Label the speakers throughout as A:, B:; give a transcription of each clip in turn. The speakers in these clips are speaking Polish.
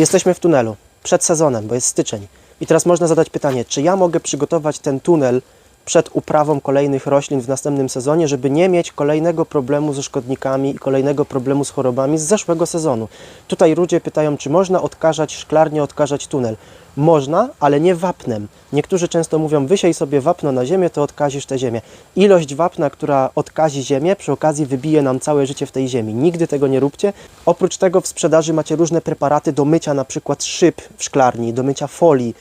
A: Jesteśmy w tunelu, przed sezonem, bo jest styczeń. I teraz można zadać pytanie, czy ja mogę przygotować ten tunel przed uprawą kolejnych roślin w następnym sezonie, żeby nie mieć kolejnego problemu ze szkodnikami i kolejnego problemu z chorobami z zeszłego sezonu. Tutaj ludzie pytają, czy można odkażać szklarnię, odkażać tunel. Można, ale nie wapnem. Niektórzy często mówią, wysiej sobie wapno na ziemię, to odkazisz tę ziemię. Ilość wapna, która odkazi ziemię, przy okazji wybije nam całe życie w tej ziemi. Nigdy tego nie róbcie. Oprócz tego w sprzedaży macie różne preparaty do mycia na przykład szyb w szklarni, do mycia folii,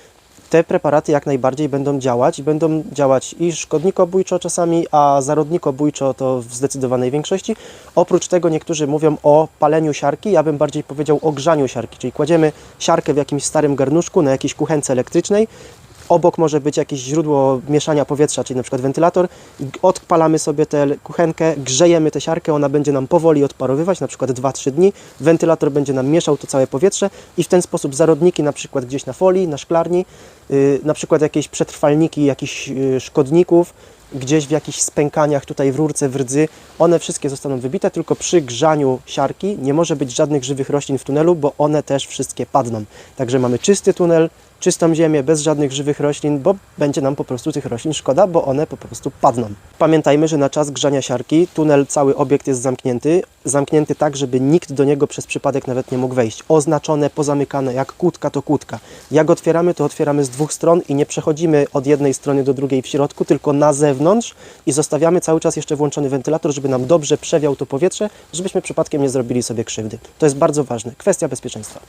A: te preparaty jak najbardziej będą działać. I będą działać i szkodnikobójczo czasami, a zarodnikobójczo to w zdecydowanej większości. Oprócz tego niektórzy mówią o paleniu siarki, ja bym bardziej powiedział o grzaniu siarki, czyli kładziemy siarkę w jakimś starym garnuszku na jakiejś kuchence elektrycznej, Obok może być jakieś źródło mieszania powietrza, czyli na przykład wentylator. Odpalamy sobie tę kuchenkę, grzejemy tę siarkę, ona będzie nam powoli odparowywać, na przykład 2-3 dni. Wentylator będzie nam mieszał to całe powietrze i w ten sposób zarodniki na przykład gdzieś na folii, na szklarni, yy, na przykład jakieś przetrwalniki jakichś yy, szkodników, gdzieś w jakichś spękaniach tutaj w rurce, w rdzy, one wszystkie zostaną wybite, tylko przy grzaniu siarki nie może być żadnych żywych roślin w tunelu, bo one też wszystkie padną. Także mamy czysty tunel, czystą ziemię, bez żadnych żywych roślin, bo będzie nam po prostu tych roślin szkoda, bo one po prostu padną. Pamiętajmy, że na czas grzania siarki tunel, cały obiekt jest zamknięty, zamknięty tak, żeby nikt do niego przez przypadek nawet nie mógł wejść. Oznaczone, pozamykane, jak kłódka to kłódka. Jak otwieramy, to otwieramy z dwóch stron i nie przechodzimy od jednej strony do drugiej w środku, tylko na zewnątrz i zostawiamy cały czas jeszcze włączony wentylator, żeby nam dobrze przewiał to powietrze, żebyśmy przypadkiem nie zrobili sobie krzywdy. To jest bardzo ważne. Kwestia bezpieczeństwa.